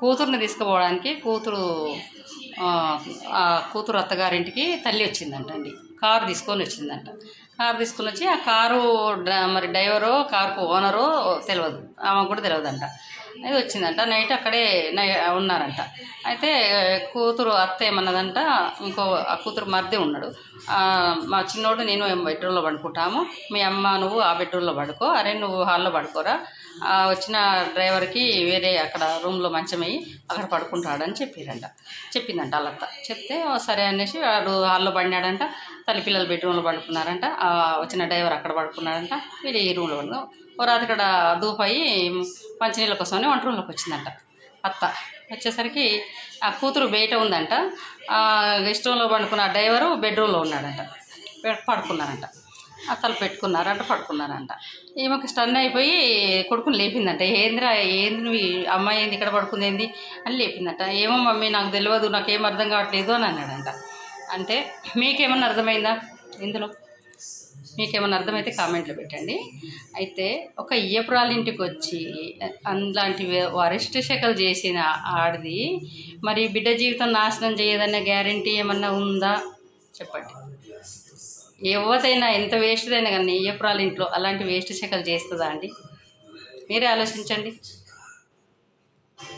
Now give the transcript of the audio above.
కూతుర్ని తీసుకుపోవడానికి కూతురు ఆ, కూతురు అత్తగారింటికి తల్లి వచ్చిందంట అండి. కారు తీసుకొని వచ్చిందంట. కారు తీసుకొని వచ్చి ఆ కారు మరి డ్రైవరు కారుకు ఓనరో తెలియదు ఆమెకు కూడా తెలియదంట అది వచ్చిందంట. నైట్ అక్కడే నై ఉన్నారంట. అయితే కూతురు అత్త ఏమన్నదంట ఇంకో ఆ కూతురు మరిది ఉన్నాడు. మా చిన్నోడు నేను బెడ్రూమ్లో పడుకుంటాము. మీ అమ్మ నువ్వు ఆ బెడ్రూమ్లో పడుకో. అరే నువ్వు హాల్లో పడుకోరా. వచ్చిన డ్రైవర్కి వేరే అక్కడ రూమ్లో మంచమయ్యి అక్కడ పడుకుంటాడని చెప్పారంట. చెప్పిందంట వాళ్ళత్త. చెప్తే సరే అనేసి వాడు హాల్లో పడినాడంట తల్లి పిల్లలు బెడ్రూమ్లో పడుకున్నారంట ఆ, వచ్చిన డ్రైవర్ అక్కడ పడుకున్నాడంట వీళ్ళు ఈ రూమ్లో పడుకో ఓ రాత్రి ఇక్కడ దూపయి మంచినీళ్ళ కోసమని వంట రూమ్లోకి వచ్చిందంట అత్త. వచ్చేసరికి ఆ కూతురు బయట ఉందంట గెస్ట్ రూమ్లో పండుకున్న డ్రైవరు బెడ్రూమ్లో ఉన్నాడంట పడుకున్నారంట. అతలు పెట్టుకున్నారంట పడుకున్నారంట. ఈమెకు స్టన్ అయిపోయి కొడుకుని లేపిందంట. ఏంద్రా ఏంది నువ్వు అమ్మాయి ఏంది ఇక్కడ పడుకుంది ఏంది అని లేపిందంట. ఏమో మమ్మీ నాకు తెలియదు నాకేం అర్థం కావట్లేదు అని అన్నాడంట. అంటే మీకేమన్నా అర్థమైందా ఇందులో? మీకేమన్నా అర్థమైతే కామెంట్లో పెట్టండి. అయితే ఒక ఇయ్యపురాల ఇంటికి వచ్చి అలాంటి వరిష్ట శకలు చేసిన ఆడిది మరి బిడ్డ జీవితం నాశనం చేయదనే గ్యారంటీ ఏమన్నా ఉందా? చెప్పండి. ఎవరిదైనా ఎంత వేస్ట్దైనా కానీ ఇయ్యపురాల ఇంట్లో అలాంటి వేస్ట్ చెక్కలు చేస్తుందా అండి? మీరే ఆలోచించండి.